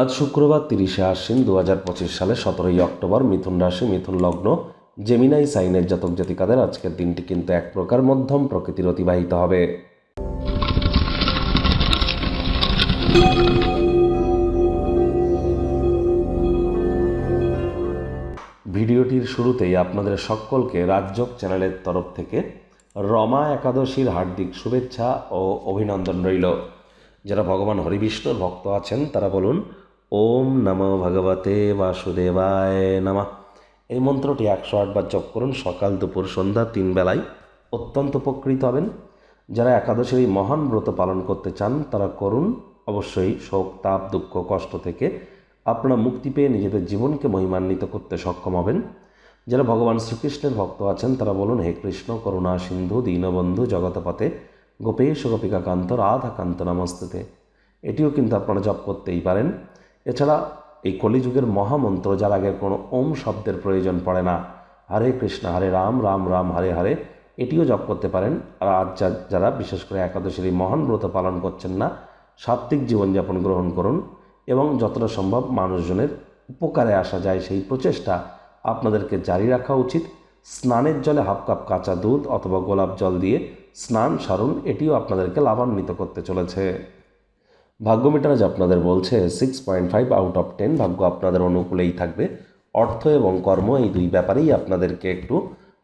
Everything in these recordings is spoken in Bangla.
আজ শুক্রবার তিরিশে আশ্বিন দু হাজার পঁচিশ সালে সতেরোই অক্টোবর মিথুন রাশি, মিথুন লগ্ন জেমিনাই সাইনের জাতক জাতিকাদের আজকের দিনটি কিন্তু এক প্রকার মধ্যম প্রকৃতির অতিবাহিত হবে। ভিডিওটির শুরুতেই আপনাদের সকলকে রাজযোগ চ্যানেলের তরফ থেকে রমা একাদশীর হার্দিক শুভেচ্ছা ও অভিনন্দন রইল। যারা ভগবান হরিবিষ্ণুর ভক্ত আছেন, তারা বলুন ওম নম ভগবতে বাসুদেবায় নামা। এই মন্ত্রটি একশো আটবার জপ করুন, সকাল, দুপুর, সন্ধ্যা, তিন বেলায় অত্যন্ত উপকৃত হবেন। যারা একাদশীর এই মহান ব্রত পালন করতে চান, তারা করুন, অবশ্যই শোক, তাপ, দুঃখ, কষ্ট থেকে আপনারা মুক্তি পেয়ে নিজেদের জীবনকে মহিমান্বিত করতে সক্ষম হবেন। যারা ভগবান শ্রীকৃষ্ণের ভক্ত আছেন, তারা বলুন, হে কৃষ্ণ, করুণা, সিন্ধু, দীনবন্ধু জগতপথে গোপেশ গোপিকা কান্ত রাধা কান্ত নমস্তুতে। এটিও কিন্তু আপনারা জপ করতেই পারেন। এছাড়া এই কলিযুগের মহামন্ত্র, যার আগে কোনো ওম শব্দের প্রয়োজন পড়ে না। হরে কৃষ্ণ, হরে রাম রাম রাম, হরে হরে। এটিও জপ করতে পারেন। আর আজ যারা বিশেষ করে একাদশীর এই মহান ব্রত পালন করছেন না, সাত্ত্বিক জীবনযাপন গ্রহণ করুন এবং যতটা সম্ভব মানুষজনের উপকারে আসা যায় সেই প্রচেষ্টা আপনাদেরকে জারি রাখা উচিত। স্নানের জলে হাফ কাপ কাঁচা দুধ অথবা গোলাপ জল দিয়ে স্নান সারুন, এটিও আপনাদেরকে লাভান্বিত করতে চলেছে। ভাগ্য মিটার আজ আপনাদের বলছে six point five out of ten ভাগ্য আপনাদের অনুকূলেই থাকবে। অর্থ এবং কর্ম এই দুই ব্যাপারেই আপনাদেরকে একটু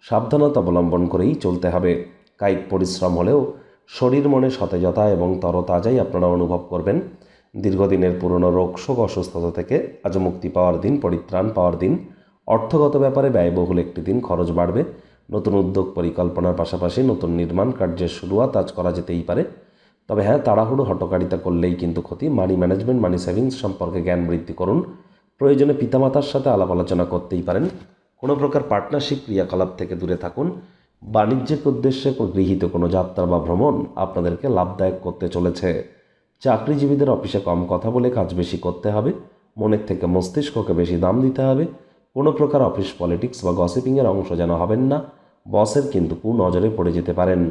সাবধানতা অবলম্বন করেই চলতে হবে। কায়িক পরিশ্রম হলেও শরীর মনে সতেজতা এবং তরতাজাই আপনারা অনুভব করবেন। দীর্ঘদিনের পুরনো রোগ, শোক, অসুস্থতা থেকে আজ মুক্তি পাওয়ার দিন, পরিত্রাণ পাওয়ার দিন। অর্থগত ব্যাপারে ব্যয়বহুল একটি দিন, খরচ বাড়বে। নতুন উদ্যোগ, পরিকল্পনার পাশাপাশি নতুন নির্মাণ কার্যের শুরুয়াত আজ করা যেতেই পারে। তবে হ্যাঁ তাড়াহুড়ো হটকারিতা করলেই কিন্তু ক্ষতি। মানি ম্যানেজমেন্ট, মানি সেভিংস সম্পর্কে জ্ঞান বৃদ্ধি করুন। প্রয়োজনে পিতামাতার সাথে আলাপ আলোচনা করতেই পারেন। কোনো প্রকার পার্টনারশিপ ক্রিয়াকলাপ থেকে দূরে থাকুন। বাণিজ্যিক উদ্দেশ্যে গৃহীত কোনো যাত্রা বা ভ্রমণ আপনাদেরকে লাভদায়ক করতে চলেছে। চাকরিজীবীদের অফিসে কম কথা বলে কাজ বেশি করতে হবে। মনের থেকে মস্তিষ্ককে বেশি দাম দিতে হবে। কোনো প্রকার অফিস পলিটিক্স বা গসিপিংয়ের অংশ যেন হবেন না। বসের কিন্তু কু নজরে পড়ে যেতে পারেন।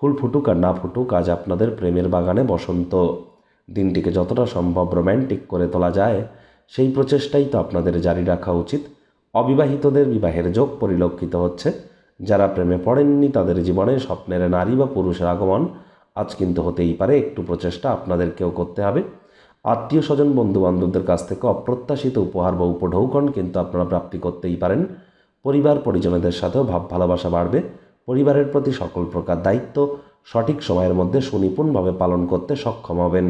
ফুল ফুটুক আর না ফুটুক, আজ আপনাদের প্রেমের বাগানে বসন্ত। দিনটিকে যতটা সম্ভব রোম্যান্টিক করে তোলা যায়, সেই প্রচেষ্টাই তো আপনাদের জারি রাখা উচিত। অবিবাহিতদের বিবাহের যোগ পরিলক্ষিত হচ্ছে। যারা প্রেমে পড়েননি তাদের জীবনে স্বপ্নের নারী বা পুরুষের আগমন, আজ কিন্তু হতেই পারে একটু প্রচেষ্টা আপনাদেরকেও করতে হবে। আত্মীয় স্বজন বন্ধু বান্ধবদের কাছ থেকে অপ্রত্যাশিত উপহার বা উপঢৌকন কিন্তু আপনারা প্রাপ্তি করতেই পারেন। পরিবার পরিজনদের সাথেও ভাব ভালোবাসা বাড়বে। পরিবারের প্রতি সকল প্রকার দায়িত্ব সঠিক সময়ের মধ্যে সুনিপুণভাবে পালন করতে সক্ষম হবেন।